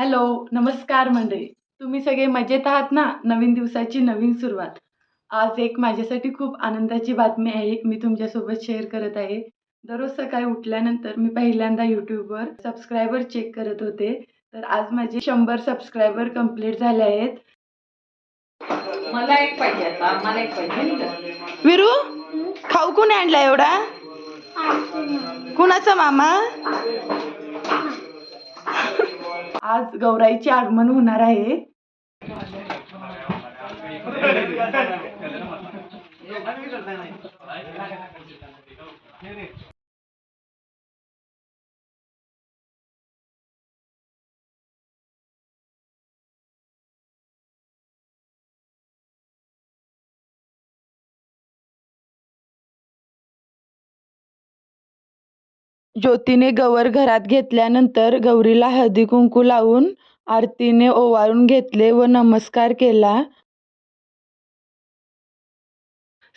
Hello नमस्कार मंडळी. तुम्ही सगळे मजेत आहात ना? नवीन दिवसाची नवीन सुरुवात. आज एक माझ्यासाठी खूप आनंदाची बातमी आहे मी तुमच्यासोबत शेअर करत आहे. दररोज सकाळी उठल्यानंतर मी पहिल्यांदा यूट्यूबवर सबस्क्रायबर चेक करत होते. तर आज माझे शंभर सबस्क्रायबर कंप्लीट झाले आहेत. मला एक पाहिजे आता मला एक पाहिजे विरू खाऊ कोणी आणला एवढा? कुणाचा मामा. आज गौराईचे आगमन होणार आहे. ज्योतीने गवर घरात घेतल्यानंतर गौरीला हळदीकुंकू लावून आरतीने ओवाळून घेतले व नमस्कार केला.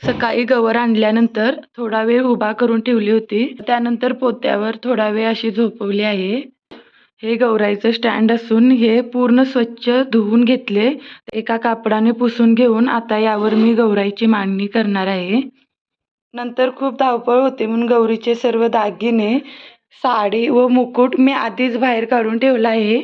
सकाळी गवर आणल्यानंतर थोडा वेळ उभा करून ठेवली होती. त्यानंतर पोत्यावर थोडा वेळ अशी झोपवली आहे. हे गौराईचं स्टँड असून हे पूर्ण स्वच्छ धुवून घेतले. एका कापडाने पुसून घेऊन आता यावर मी गौराईची मांडणी करणार आहे. नंतर खूप धावपळ होते म्हणून गौरीचे सर्व दागिने साडी व मुकुट मी आधीच बाहेर काढून ठेवला आहे.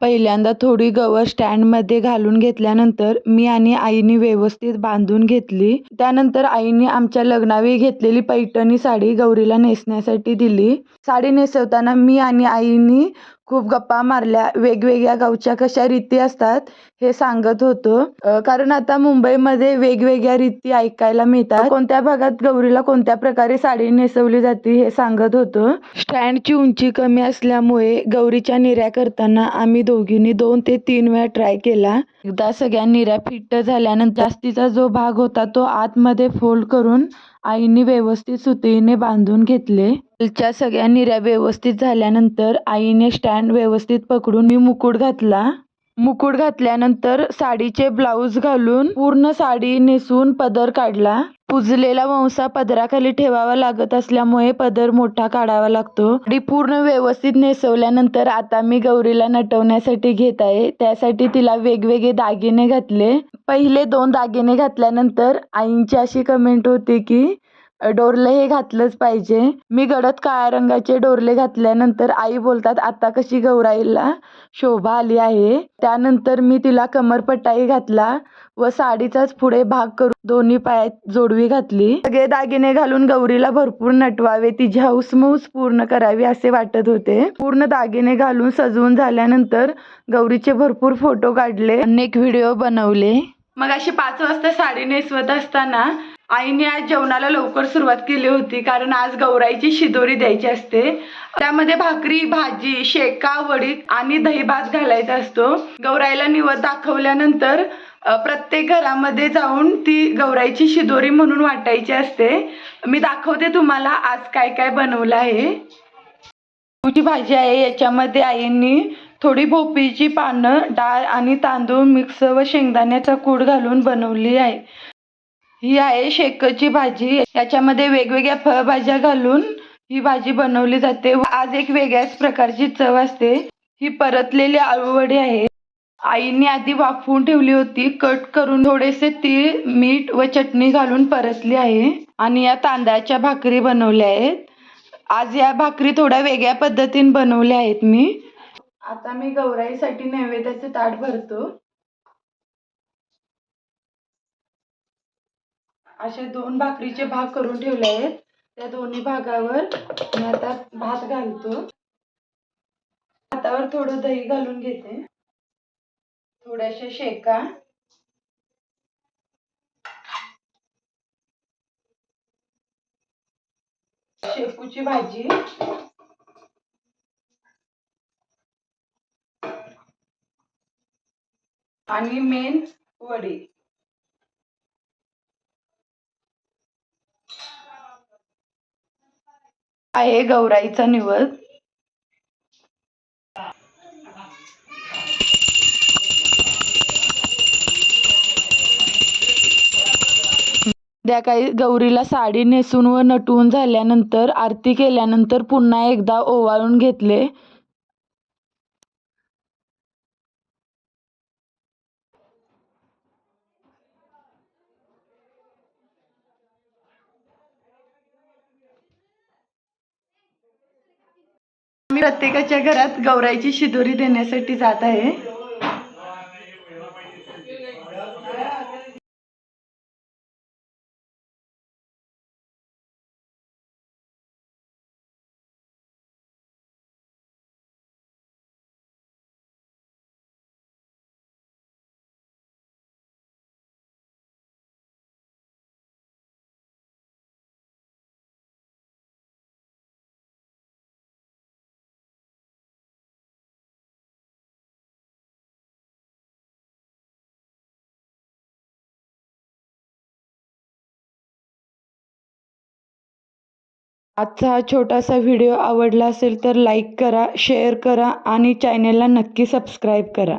पहिल्यांदा थोडी गवत स्टँडमध्ये घालून घेतल्यानंतर मी आणि आईने व्यवस्थित बांधून घेतली. त्यानंतर आईने आमच्या लग्नावेळी घेतलेली पैठणी साडी गौरीला नेसण्यासाठी दिली. साडी नेसवताना मी आणि आईनी खूप गप्पा मारल्या. वेगवेगळ्या गावच्या कशा रीती असतात हे सांगत होतो. कारण आता मुंबईमध्ये वेगवेगळ्या रीती ऐकायला मिळतात. कोणत्या भागात गौरीला कोणत्या प्रकारे साडी नेसवली जाते हे सांगत होतो. स्टँडची उंची कमी असल्यामुळे गौरीच्या निऱ्या करताना आम्ही दोघींनी दोन ते तीन वेळा ट्राय केला. एकदा सगळ्या निऱ्या फिट्ट झाल्यानंतर जास्तीचा जो भाग होता तो आतमध्ये फोल्ड करून आईने व्यवस्थित सुतीने बांधून घेतले. च्या सगळ्या निऱ्या व्यवस्थित झाल्यानंतर आईने स्टँड व्यवस्थित पकडून मी मुकुट घातला. मुकुट घातल्यानंतर साडीचे ब्लाऊज घालून पूर्ण साडी नेसून पदर काढला. पुजलेला वंसा पदराखाली ठेवावा लागत असल्यामुळे पदर मोठा काढावा लागतो. साडी पूर्ण व्यवस्थित नेसवल्यानंतर आता मी गौरीला नटवण्यासाठी घेत आहे. त्यासाठी तिला वेगवेगळे दागिने घातले. पहिले दोन दागिने घातल्यानंतर आईंची अशी कमेंट होती की डोरले हे घातलंच पाहिजे. मी गडद काळ्या रंगाचे डोरले घातल्यानंतर आई बोलतात आता कशी गौराईला शोभा आली आहे. त्यानंतर मी तिला कमरपट्टाही घातला व साडीचाच पुढे भाग करून दोन्ही पायात जोडवी घातली. सगळे दागिने घालून गौरीला भरपूर नटवावे तिची हौसमौस पूर्ण करावी असे वाटत होते. पूर्ण दागिने घालून सजवून झाल्यानंतर गौरीचे भरपूर फोटो काढले. अनेक व्हिडिओ बनवले. मग अशी पाच वाजता साडी नेसवत असताना आईने आज जेवणाला लवकर सुरुवात केली होती कारण आज गौराईची शिदोरी द्यायची असते. त्यामध्ये भाकरी भाजी शेका वडी आणि दही भात घालायचा असतो. गौराईला निवद दाखवल्यानंतर प्रत्येक घरामध्ये जाऊन ती गौराईची शिदोरी म्हणून वाटायची असते. मी दाखवते तुम्हाला आज काय काय बनवलं आहे. ची भाजी आहे याच्यामध्ये आईंनी थोडी भोपळीची पानं डाळ आणि तांदूळ मिक्स व शेंगदाण्याचा कूड घालून बनवली आहे. ही आहे शेकची भाजी. याच्यामध्ये वेगवेगळ्या फळभाज्या घालून ही भाजी बनवली जाते. व आज एक वेगळ्याच प्रकारची चव असते. ही परतलेली आळूवडी आहे. आईने आधी वाफवून ठेवली होती. कट करून थोडेसे तीळ मीठ व चटणी घालून परतली आहे आणि या तांदळाच्या भाकरी बनवल्या आहेत. आज या भाकरी थोड्या वेगळ्या पद्धतीने बनवल्या आहेत मी. आता मी गौराईसाठी नैवेद्याचे ताट भरतो. असे दोन भाकरीचे भाग करून ठेवले आहेत. त्या दोन्ही भागावर मी आता भात घालतो. भातावर थोडं दही घालून घेते. थोड्याशा शेका शेपूची भाजी. आणि मेन वडी. आहे गौराईचा निवद काही गौरीला साडी नेसून व नटवून झाल्यानंतर आरती केल्यानंतर पुन्हा एकदा ओवाळून घेतले. मी प्रत्येकाच्या घरात गौराईची शिदोरी देण्यासाठी जात आहे. आजचा हा छोटासा व्हिडिओ आवडला असेल तर लाईक करा शेअर करा आणि चॅनेलला नक्की सबस्क्राईब करा.